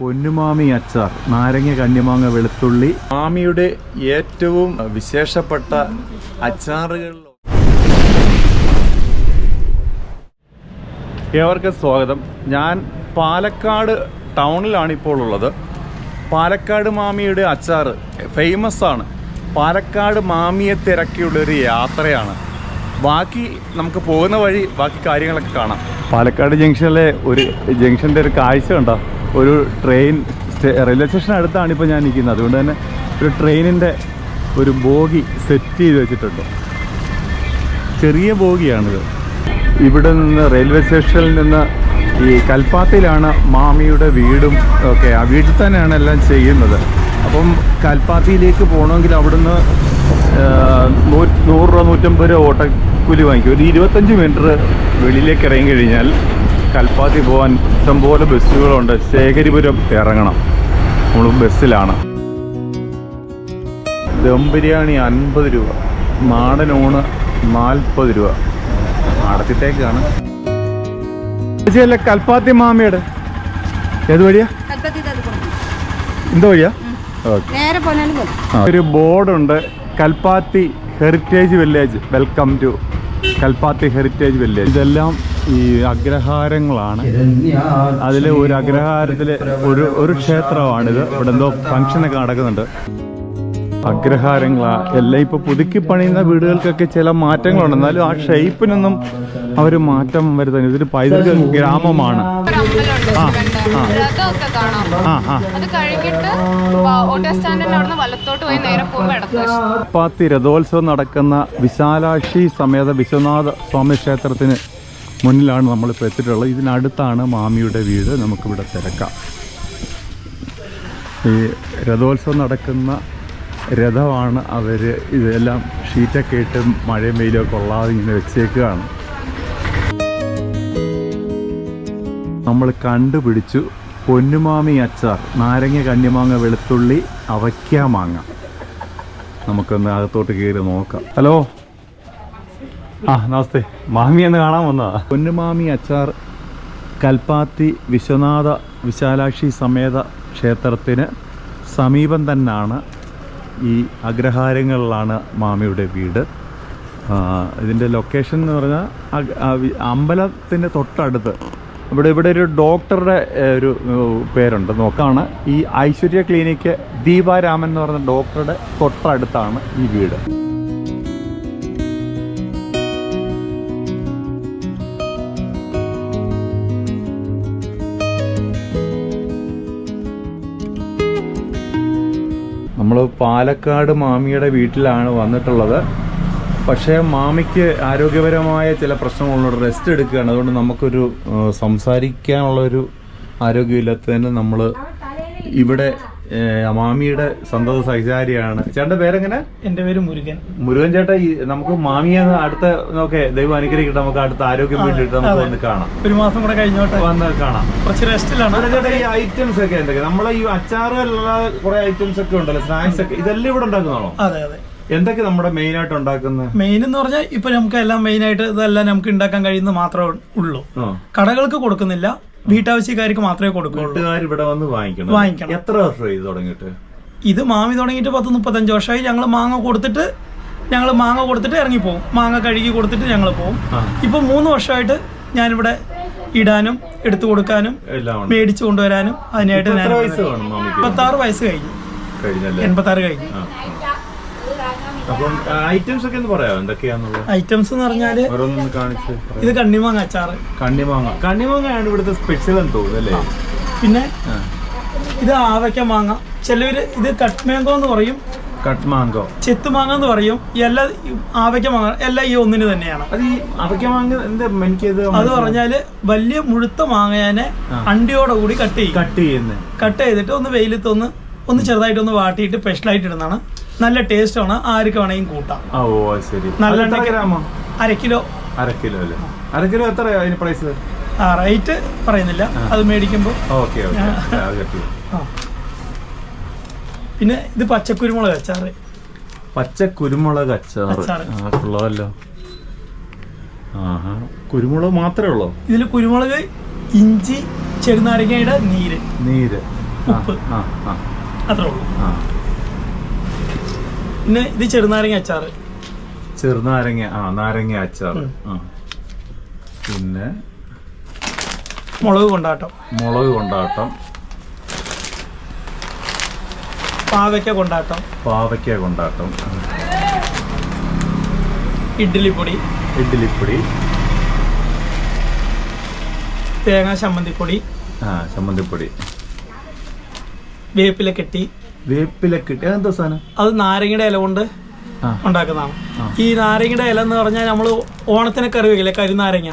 പൊന്നുമാമി അച്ചാർ നാരങ്ങ കണ്ണിമാങ്ങ വെളുത്തുള്ളി. മാമിയുടെ ഏറ്റവും വിശേഷപ്പെട്ട അച്ചാറുകൾ. ഏവർക്കും സ്വാഗതം. ഞാൻ പാലക്കാട് ടൗണിലാണ് ഇപ്പോൾ ഉള്ളത്. പാലക്കാട് മാമിയുടെ അച്ചാർ ഫേമസ് ആണ്. പാലക്കാട് മാമിയെ തിരക്കിയുള്ളൊരു യാത്രയാണ്. ബാക്കി നമുക്ക് പോകുന്ന വഴി ബാക്കി കാര്യങ്ങളൊക്കെ കാണാം. പാലക്കാട് ജംഗ്ഷനിലെ ഒരു ജംഗ്ഷന്റെ ഒരു കാഴ്ച ഉണ്ടോ ഒരു ട്രെയിൻ റെയിൽവേ സ്റ്റേഷൻ അടുത്താണ് ഇപ്പോൾ ഞാൻ നിൽക്കുന്നത്. അതുകൊണ്ട് തന്നെ ഒരു ട്രെയിനിന്റെ ഒരു ബോഗി സെറ്റ് ചെയ്ത് വെച്ചിട്ടുണ്ട്. ചെറിയ ബോഗിയാണിത്. ഇവിടെ നിന്ന് റെയിൽവേ സ്റ്റേഷനിൽ നിന്ന് ഈ കൽപ്പാത്തിയിലാണ് മാമിയുടെ വീടും ഒക്കെ. ആ വീട്ടിൽ തന്നെയാണ് എല്ലാം ചെയ്യുന്നത്. അപ്പം കൽപ്പാത്തിയിലേക്ക് പോകണമെങ്കിൽ അവിടുന്ന് നൂറ് രൂപ നൂറ്റമ്പത് രൂപ ഓട്ടക്കൂലി വാങ്ങിക്കും. ഒരു ഇരുപത്തഞ്ച് മീറ്റർ വെളിയിലേക്ക് ഇറങ്ങി കഴിഞ്ഞാൽ കൽപ്പാത്തി പോകാൻ ഇഷ്ടംപോലെ ബസ്സുകളുണ്ട്. ശേഖരിപുരം ഇറങ്ങണം. നമ്മൾ ബസ്സിലാണ്. ദം ബിരിയാണി അൻപത് രൂപ. നാടൻ ഊണ് നാൽപ്പത് രൂപ. അടച്ചിട്ടേക്കാണ് ചേച്ചിയല്ല കൽപ്പാത്തി മാമിയുടെ? ഏത് വഴിയാ? എന്തോ വഴിയാ? ഒരു ബോർഡുണ്ട്. Kalpathi heritage village. Welcome to Kalpathi heritage village. ഇതെല്ലാം ഈ അഗ്രഹാരങ്ങളാണ്. അതിൽ ഒരു അഗ്രഹാരത്തിൽ ഒരു ഒരു ക്ഷേത്രമാണിത്. ഇവിടെ എന്തോ ഫംഗ്ഷനൊക്കെ നടക്കുന്നുണ്ട്. അഗ്രഹാരങ്ങളാ. എല്ലാം ഇപ്പൊ പുതുക്കി പണിയുന്ന വീടുകൾക്കൊക്കെ ചില മാറ്റങ്ങളുണ്ട്. എന്നാലും ആ ഷേപ്പിനൊന്നും അവർ മാറ്റം വരുത്തുന്നു ഇതൊരു പൈതൃക ഗ്രാമമാണ്. ആ, രഥോത്സവം നടക്കുന്ന വിശാലാക്ഷി സമേത വിശ്വനാഥ സ്വാമി ക്ഷേത്രത്തിന് മുന്നിലാണ് നമ്മളിപ്പോൾ എത്തിയിട്ടുള്ളത്. ഇതിനടുത്താണ് മാമിയുടെ വീട്. നമുക്കിവിടെ തിരക്കാം. ഈ രഥോത്സവം നടക്കുന്ന രഥമാണ് അവർ ഇതെല്ലാം ഷീറ്റൊക്കെ ഇട്ട് മഴയും വെയിലും കൊള്ളാതെ ഇങ്ങനെ വെച്ചേക്കുകയാണ്. നമ്മൾ കണ്ടുപിടിച്ചു. പൊന്നുമാമി അച്ചാർ നാരങ്ങ കണ്ണിമാങ്ങ വെളുത്തുള്ളി അവയ്ക്ക മാങ്ങ. നമുക്കൊന്ന് അകത്തോട്ട് കയറി നോക്കാം. ഹലോ? ആ നമസ്തേ. മാമി എന്ന് കാണാൻ വന്നതാ. പൊന്നുമാമി അച്ചാർ കൽപ്പാത്തി വിശ്വനാഥ വിശാലാക്ഷി സമേത ക്ഷേത്രത്തിന് സമീപം തന്നെയാണ് ഈ അഗ്രഹാരങ്ങളിലാണ് മാമിയുടെ വീട്. ഇതിന്റെ ലൊക്കേഷൻ എന്ന് പറഞ്ഞാൽ അമ്പലത്തിന്റെ തൊട്ടടുത്ത്. ഇവിടെ ഇവിടെ ഒരു ഡോക്ടറുടെ ഒരു പേരുണ്ട്. നോക്കാണ്. ഈ ഐശ്വര്യ ക്ലിനിക്ക് ദീപാരാമൻ എന്ന് പറഞ്ഞ ഡോക്ടറുടെ തൊട്ടടുത്താണ് ഈ വീട്. നമ്മൾ പാലക്കാട് മാമിയുടെ വീട്ടിലാണ് വന്നിട്ടുള്ളത്. പക്ഷേ മാമിക്ക് ആരോഗ്യപരമായ ചില പ്രശ്നങ്ങളുണ്ട്. റെസ്റ്റ് എടുക്കുകയാണ്. അതുകൊണ്ട് നമുക്കൊരു സംസാരിക്കാനുള്ളൊരു ആരോഗ്യമില്ലാത്തതിന് നമ്മൾ ഇവിടെ മാമിയുടെ സന്തത സഹചാരിയാണ്. ചേട്ടന്റെ പേരെങ്ങനെ? എന്റെ പേര് മുരുകൻ. മുരുകൻ ചേട്ടാ ഈ നമുക്ക് മാമിയെ അടുത്ത നോക്കെ ദൈവം അനുഗ്രഹിക്കട്ടെ നമുക്ക് അടുത്ത ആരോഗ്യം വേണ്ടിയിട്ട് നമുക്ക് വന്ന് കാണാം. ഒരു മാസം കൂടെ കഴിഞ്ഞോട്ടെ. വന്ന് കാണാം. കുറച്ച് റെസ്റ്റിലാണ് ചേട്ടാ ഈ ഐറ്റംസ് ഒക്കെ എന്തൊക്കെ നമ്മളെ ഈ അച്ചാറ് അല്ലാതെ കുറെ ഐറ്റംസ് ഒക്കെ ഉണ്ടല്ലോ സ്നാക്സ് ഒക്കെ. ഇതെല്ലാം ഇവിടെ ഉണ്ടാക്കുന്നതാണോ? അതെ അതെ. എന്തൊക്കെ നമ്മുടെ മെയിൻ ആയിട്ട് ഉണ്ടാക്കുന്നത് മെയിൻ എന്ന് പറഞ്ഞാൽ ഇപ്പൊ നമുക്ക് എല്ലാം മെയിൻ ആയിട്ട് ഇതെല്ലാം നമുക്ക് ഉണ്ടാക്കാൻ കഴിയുന്നത് മാത്രമേ ഉള്ളൂ. കടകൾക്ക് കൊടുക്കുന്നില്ല. വീട്ടാവശ്യക്കാർക്ക് മാത്രമേ കൊടുക്കുള്ളൂ. ഇവിടെ വന്ന് വാങ്ങിക്കണം. വാങ്ങിക്കണം. എത്ര വർഷമായി ഇത് തുടങ്ങിയിട്ട്? ഇത് മാമി തുടങ്ങിയിട്ട് പത്ത് മുപ്പത്തഞ്ച് വർഷമായി ഞങ്ങൾ മാങ്ങ കൊടുത്തിട്ട് ഞങ്ങൾ മാങ്ങ കൊടുത്തിട്ട് ഇറങ്ങിപ്പോവും. മാങ്ങ കഴുകി കൊടുത്തിട്ട് ഞങ്ങൾ പോകും. ഇപ്പൊ മൂന്ന് വർഷമായിട്ട് ഞാനിവിടെ ഇടാനും എടുത്തു കൊടുക്കാനും മേടിച്ചു കൊണ്ടുവരാനും അതിനായിട്ട് ഞാൻ എത്ര വയസ്സ് കഴിഞ്ഞു. എൺപത്താറ് എൺപത്തി ആറ് കഴിഞ്ഞു. അപ്പം ഐറ്റംസ് ഒക്കെ ഒന്ന് പറയാമോ എന്തൊക്കെയാന്നുള്ളത്? ഐറ്റംസ് എന്ന് പറഞ്ഞാൽ ഓരോന്നും കാണിച്ച് ഇത് കണ്ണിമാങ്ങ അച്ചാറ്. കണ്ണിമാങ്ങ. കണ്ണിമാങ്ങയാണ് ഇവിടുത്തെ സ്പെഷ്യൽ എന്ന് തോന്നുന്നു പിന്നെ ഇത് ആവയ്ക്ക മാങ്ങ. ചിലവര് ഇത് കട്ട് മാങ്കോ എന്ന് പറയും. കട്ട് മാങ്കോ ചെത്ത് മാങ്ങ എന്ന് പറയും. എല്ലാ ആവയ്ക്ക മാങ്ങ എല്ലാം ഈ ഒന്നിന് തന്നെയാണ്. അത് ഈ അവയ്ക്ക മാങ്ങ എന്താ എനിക്കത് അത് പറഞ്ഞാൽ വലിയ മുഴുത്ത മാങ്ങയാനെ അണ്ടിയോടെ കൂടി കട്ട് ചെയ്യും. കട്ട് ചെയ്യുന്നത് കട്ട് ചെയ്തിട്ട് ഒന്ന് വെയിലത്ത് ഒന്ന് ഒന്ന് ചെറുതായിട്ട് ഒന്ന് വാട്ടിയിട്ട് സ്പെഷ്യലായിട്ട് ഇടുന്നതാണ്. നല്ല ടേസ്റ്റ് ആണ്. ആർക്ക് വേണമെങ്കിലും കൂട്ടാം. ഓ ശരി. നല്ല എത്ര ഗ്രാമോ? അര കിലോ. അര കിലോ അല്ലേ? അര കിലോ എത്രയാ അതിന് പ്രൈസ് ആ റേറ്റ് പറയുന്നില്ല. അത് മേടിക്കുമ്പോൾ ഓക്കെ പിന്നെ ഇത് പച്ചക്കുരുമുളക് അച്ചാറ്. പച്ചക്കുരുമുളക് അച്ചാറ്. കൊള്ളാമല്ലോ. ആഹാ. കുരുമുളക് മാത്രമേ ഉള്ളൂ? ഇതിൽ കുരുമുളക് ഇഞ്ചി ചെറുനാരങ്ങയുടെ നീര്. നീര്. ഉപ്പ്. ആ ആ. അത്രേ ഉള്ളൂ. ആ. പിന്നെ ഇത് ചെറുനാരങ്ങ അച്ചാറ് ചെറുനാരങ്ങ ആ നാരങ്ങ അച്ചാറ് ആ. പിന്നെ? മുളക് കൊണ്ടാട്ടം. മുളക് കൊണ്ടാട്ടം. പാവയ്ക്ക കൊണ്ടാട്ടം. പാവയ്ക്ക കൊണ്ടാട്ടം. ഇഡ്ഡലിപ്പൊടി ഇഡ്ഡലിപ്പൊടി തേങ്ങാ ചമ്മന്തിപ്പൊടി. ആ ചമ്മന്തിപ്പൊടി. വേപ്പില കെട്ടി. വേപ്പിലൊക്കെ ഇട്ട് അതെന്താ സാധനം? അത് നാരങ്ങയുടെ ഇല കൊണ്ട് ഉണ്ടാക്കുന്നതാണ്. ഈ നാരങ്ങയുടെ ഇല എന്ന് പറഞ്ഞാൽ നമ്മൾ ഓണത്തിന് കറി വെക്കില്ലേ? കരിനാരങ്ങ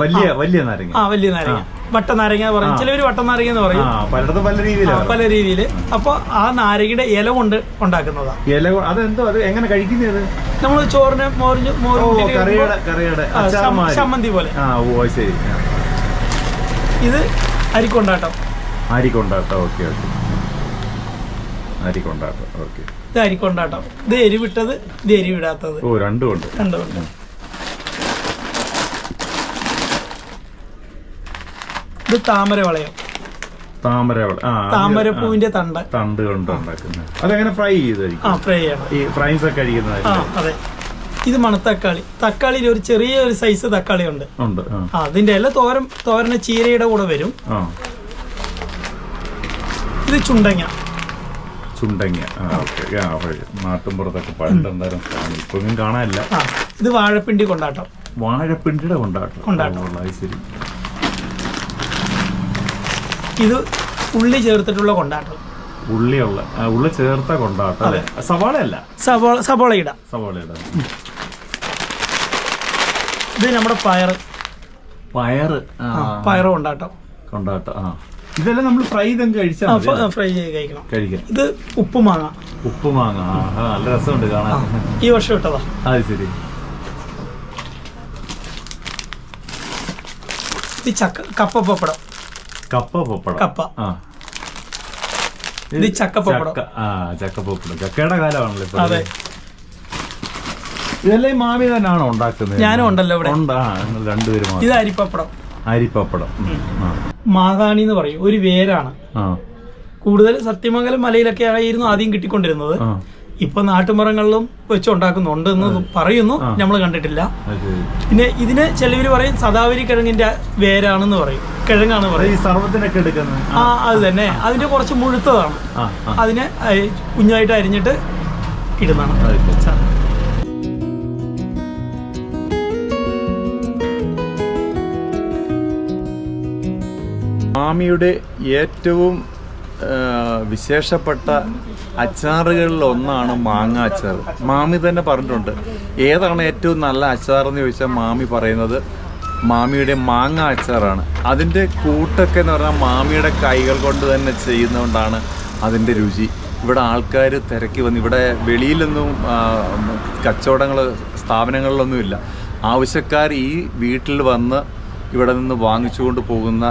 വലിയ. വലിയ നാരങ്ങ. ആ വലിയ നാരങ്ങ. വട്ട നാരങ്ങ പറയും. ആ. ചിലവര് വട്ട നാരങ്ങ എന്ന് പറയും. പലയിടത്തും പല രീതിയിൽ രീതിയിലാണ് പല രീതിയിൽ അപ്പൊ ആ നാരങ്ങയുടെ ഇല കൊണ്ട് ഉണ്ടാക്കുന്നതാ. ഇല കൊ- അതെന്തോ അത് എങ്ങനെ കഴിക്കുന്നത് നമ്മൾ ചോറിന് മോരിഞ്ഞ് മോര്. ചമ്മന്തി പോലെ. ശരി. ഇത് അരിക്കൊണ്ടാട്ടം. അരിക്കൊണ്ടാട്ടം. Okay okay. അരിക്കൊണ്ടാട്ടം ഓക്കെ. ഇത് അരിക്കൊണ്ടാട്ടം ഇത് എരിവിട്ടത് ഇത് എരിവിടാത്തത്. ഓ രണ്ടും ഉണ്ട് രണ്ടുമുണ്ട് ഇത് താമര വളയം ആ താമരപ്പൂവിന്റെ തണ്ട് ആ, തണ്ട്. കൊണ്ട് ഉണ്ടാക്കുന്നത്. അതെങ്ങനെ ഫ്രൈ ആ ചെയ്തായിരിക്കും ഫ്രൈ ചെയ്യണം. ഈ ഫ്രൈസ് ഒക്കെ ആ അതെ. ഇത് മണത്തക്കാളി. തക്കാളിയിൽ ഒരു ചെറിയ ഒരു സൈസ് തക്കാളി ഉണ്ട്. ആ. ആ അതിന്റെ എല്ലാം തോരൻ തോരനെ ചീരയുടെ കൂടെ വരും. ഇത് ചുണ്ടങ്ങ. ചുണ്ടങ്ങ ആ ഓക്കെ. ആ വഴി. നാട്ടിൻപുറത്തൊക്കെ പണ്ടുണ്ടായിരുന്നു സാധനം. ഇപ്പൊന്നും കാണാനില്ല. ആ ഇത് വാഴപ്പിണ്ടി കൊണ്ടാട്ടം. വാഴപ്പിണ്ടിയുടെ കൊണ്ടാട്ടം. കൊണ്ടാട്ടം. ഓ, അത് ശരി. ഇത് ഉള്ളി ചേർത്തിട്ടുള്ള കൊണ്ടാട്ടം. ഉള്ളിയുള്ള ആ, ഉള്ളി ചേർത്ത കൊണ്ടാട്ടം അല്ലേ? സവാളയല്ല? സവോള സവോളയിട. സവാളയുടെ. ഇത് നമ്മുടെ പയർ പയറ്. ആ, പയറ് കൊണ്ടാട്ടം. കൊണ്ടാട്ടം ആ. ഇതെല്ലാം നമ്മൾ ഫ്രൈ ചെയ്ത് കഴിച്ചാൽ ഫ്രൈ ചെയ്ത് കഴിക്കണം. കഴിക്കാം. ഇത് ഉപ്പുമാങ്ങ ഉപ്പുമാങ്ങ നല്ല രസമുണ്ട് കാണാൻ. ഈ വർഷം ഇട്ടതാ. അത് ശരി. ഇത് ചക്ക കപ്പ പപ്പടം. കപ്പ പപ്പടം. കപ്പ. ഇത്. ചക്ക ആ ചക്കപ്പപ്പടം ചക്കയുടെ കാലമാണല്ലോ അതെ. ഇതെല്ലാം മാമി തന്നെയാണോ ഉണ്ടാക്കുന്നത്? ഞാനും ഉണ്ടല്ലോ ഇവിടെ. രണ്ടുപേരും. ഇത് അരിപ്പപ്പടം. അരിപ്പപ്പടം. മാതാണി എന്ന് പറയും. ഒരു വേരാണ്. കൂടുതൽ സത്യമംഗലം മലയിലൊക്കെ ആയിരുന്നു ആദ്യം കിട്ടിക്കൊണ്ടിരുന്നത്. ഇപ്പൊ നാട്ടുമരങ്ങളിലും വെച്ച് ഉണ്ടാക്കുന്നുണ്ട് എന്ന് പറയുന്നു. നമ്മൾ കണ്ടിട്ടില്ല. പിന്നെ ഇതിന് ചിലവര് പറയും സദാവരി കിഴങ്ങിന്റെ വേരാണെന്ന് പറയും. കിഴങ്ങാണ് പറയും. ആ. അത് തന്നെ. അതിന്റെ കുറച്ച് മുഴുത്തതാണ്. അതിനെ കുഞ്ഞായിട്ട് അരിഞ്ഞിട്ട് ഇടുന്നതാണ്. മാമിയുടെ ഏറ്റവും വിശേഷപ്പെട്ട അച്ചാറുകളിൽ ഒന്നാണ് മാങ്ങ അച്ചാർ. മാമി തന്നെ പറഞ്ഞിട്ടുണ്ട് ഏതാണ് ഏറ്റവും നല്ല അച്ചാർ എന്ന് ചോദിച്ചാൽ മാമി പറയുന്നത് മാമിയുടെ മാങ്ങ അച്ചാറാണ്. അതിന്റെ കൂട്ടൊക്കെ എന്ന് പറഞ്ഞാൽ മാമിയുടെ കൈകൾ കൊണ്ട് തന്നെ ചെയ്യുന്നതുകൊണ്ടാണ് അതിന്റെ രുചി. ഇവിടെ ആൾക്കാർ തിരക്കി വന്ന് ഇവിടെ വെളിയിലൊന്നും കച്ചവടങ്ങൾ സ്ഥാപനങ്ങളിലൊന്നുമില്ല ആവശ്യക്കാർ ഈ വീട്ടിൽ വന്ന് ഇവിടെ നിന്ന് വാങ്ങിച്ചുകൊണ്ട് പോകുന്ന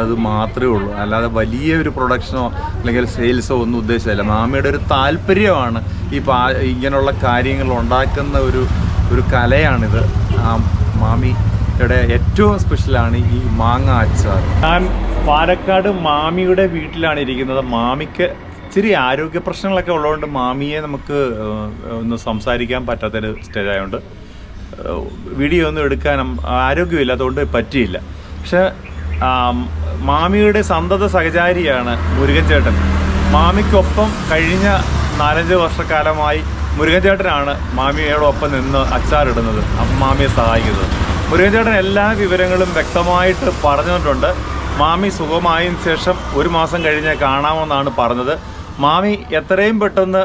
അത് മാത്രമേ ഉള്ളൂ. അല്ലാതെ വലിയ ഒരു പ്രൊഡക്ഷനോ അല്ലെങ്കിൽ സെയിൽസോ ഒന്നും ഉദ്ദേശിച്ചില്ല മാമിയുടെ ഒരു താല്പര്യമാണ് ഈ പാ ഇങ്ങനെയുള്ള കാര്യങ്ങൾ ഉണ്ടാക്കുന്ന ഒരു ഒരു കലയാണിത്. ആ മാമിയുടെ ഏറ്റവും സ്പെഷ്യലാണ് ഈ മാങ്ങ അച്ചാർ. ഞാൻ പാലക്കാട് മാമിയുടെ വീട്ടിലാണ് ഇരിക്കുന്നത്. മാമിക്ക് ഇച്ചിരി ആരോഗ്യ പ്രശ്നങ്ങളൊക്കെ ഉള്ളതുകൊണ്ട് മാമിയെ നമുക്ക് ഒന്ന് സംസാരിക്കാൻ പറ്റാത്തൊരു സ്റ്റേജ് ആയതുകൊണ്ട് വീഡിയോ ഒന്നും എടുക്കാൻ ആരോഗ്യമില്ല അതുകൊണ്ട് പറ്റിയില്ല. പക്ഷെ മാമിയുടെ സന്തത സഹചാരിയാണ് മുരുകൻ ചേട്ടൻ മാമിക്കൊപ്പം കഴിഞ്ഞ നാലഞ്ച് വർഷക്കാലമായി മുരുകൻ ചേട്ടനാണ് മാമിയോടൊപ്പം നിന്ന് അച്ചാറിടുന്നത് മാമിയെ സഹായിക്കുന്നത്. മുരുകൻ ചേട്ടൻ എല്ലാ വിവരങ്ങളും വ്യക്തമായിട്ട് പറഞ്ഞിട്ടുണ്ട്. മാമി സുഖമായതിനു ശേഷം ഒരു മാസം കഴിഞ്ഞ് കാണാമെന്നാണ് പറഞ്ഞത്. മാമി എത്രയും പെട്ടെന്ന്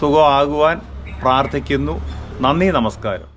സുഖമാകുവാൻ പ്രാർത്ഥിക്കുന്നു. നന്ദി നമസ്കാരം.